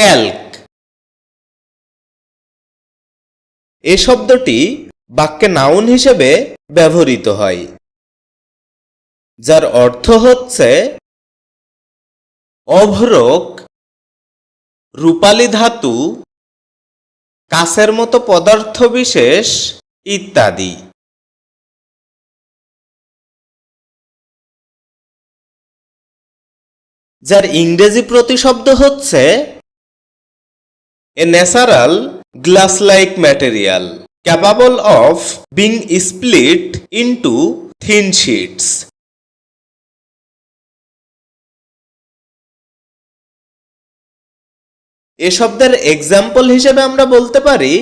Talc এ শব্দটি বাক্যে noun হিসেবে ব্যবহৃত হয়, যার অর্থ হচ্ছে অভরক রূপালী ধাতু, কাঁচের মতো পদার্থ বিশেষ ইত্যাদি। যার ইংরেজি প্রতিশব্দ হচ্ছে natural glass like material capable of being split into thin sheets এ শব্দের এক্সাম্পল হিসেবে আমরা বলতে পারি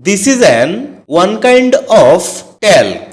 this is an one kind of talc